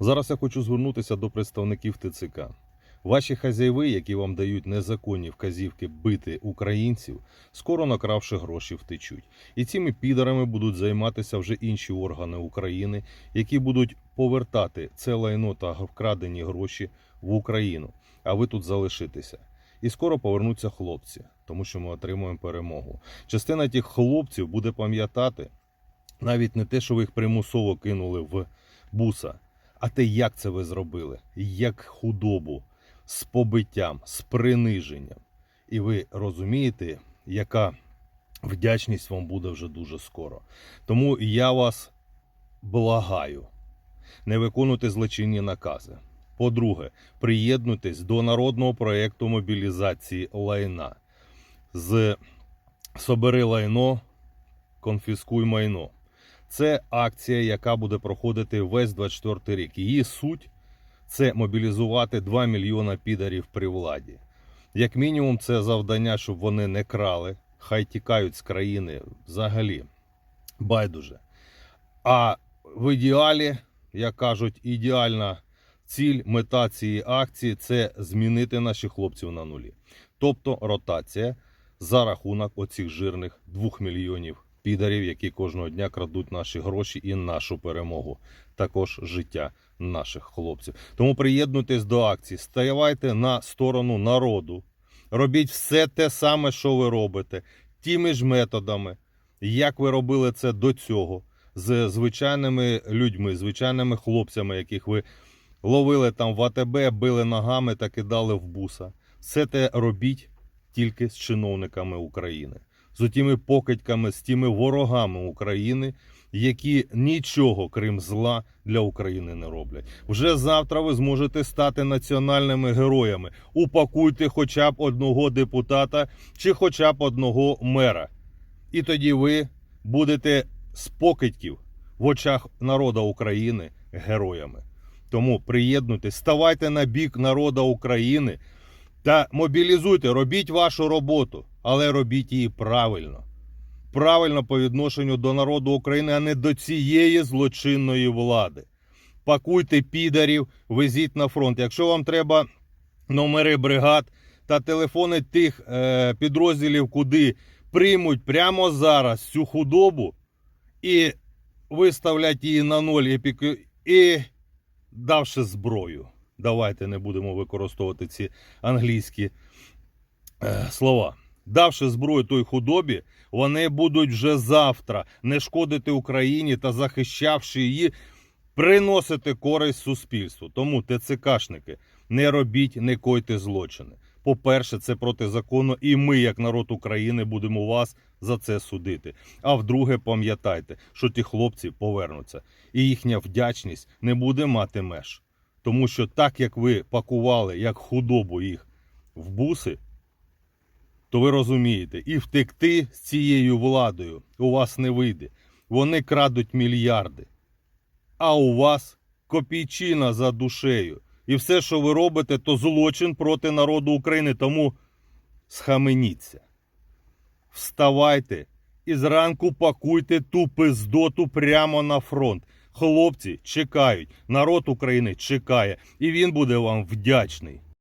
Зараз я хочу звернутися до представників ТЦК. Ваші хазяйви, які вам дають незаконні вказівки бити українців, скоро накравши гроші, втечуть. І цими підарами будуть займатися вже інші органи України, які будуть повертати це лайно та вкрадені гроші в Україну. А ви тут залишитеся. І скоро повернуться хлопці, тому що ми отримуємо перемогу. Частина тих хлопців буде пам'ятати навіть не те, що ви їх примусово кинули в буса, а те, як це ви зробили, як худобу, з побиттям, з приниженням. І ви розумієте, яка вдячність вам буде вже дуже скоро. Тому я вас благаю, не виконуйте злочинні накази. По-друге, приєднуйтесь до народного проєкту мобілізації лайна з Собери лайно, конфіскуй майно. Це акція, яка буде проходити весь 24 рік. Її суть це мобілізувати 2 мільйона підарів при владі. Як мінімум, це завдання, щоб вони не крали, хай тікають з країни взагалі. Байдуже. А в ідеалі, як кажуть, ідеальна ціль, мета цієї акції це змінити наших хлопців на нулі. Тобто ротація за рахунок оцих жирних 2 мільйонів підарів, які кожного дня крадуть наші гроші і нашу перемогу, також життя наших хлопців. Тому приєднуйтесь до акції, ставайте на сторону народу, робіть все те саме, що ви робите, тими ж методами, як ви робили це до цього, з звичайними людьми, звичайними хлопцями, яких ви ловили там в АТБ, били ногами та кидали в буса. Все те робіть тільки з чиновниками України, з тими покидьками, з тими ворогами України, які нічого крім зла для України не роблять. Вже завтра ви зможете стати національними героями. Упакуйте хоча б одного депутата чи хоча б одного мера. І тоді ви будете з покидьків в очах народу України героями. Тому приєднуйтесь, ставайте на бік народу України та мобілізуйте, робіть вашу роботу, але робіть її правильно. Правильно по відношенню до народу України, а не до цієї злочинної влади. Пакуйте підарів, везіть на фронт. Якщо вам треба номери бригад та телефони тих е, підрозділів, куди приймуть прямо зараз цю худобу і виставлять її на ноль і, і давши зброю. Давайте не будемо використовувати ці англійські е, слова. Давши зброю той худобі, вони будуть вже завтра не шкодити Україні та захищавши її, приносити користь суспільству. Тому ТЦКшники, не робіть, не койте злочини. По-перше, це протизаконно, і ми, як народ України, будемо вас за це судити. А вдруге, пам'ятайте, що ті хлопці повернуться, і їхня вдячність не буде мати меж. Тому що так як ви пакували як худобу їх в буси, то ви розумієте, і втекти з цією владою у вас не вийде. Вони крадуть мільярди. А у вас копійчина за душею. І все, що ви робите, то злочин проти народу України. Тому схаменіться. Вставайте і зранку пакуйте ту пиздоту прямо на фронт. Хлопці чекають, народ України чекає, і він буде вам вдячний.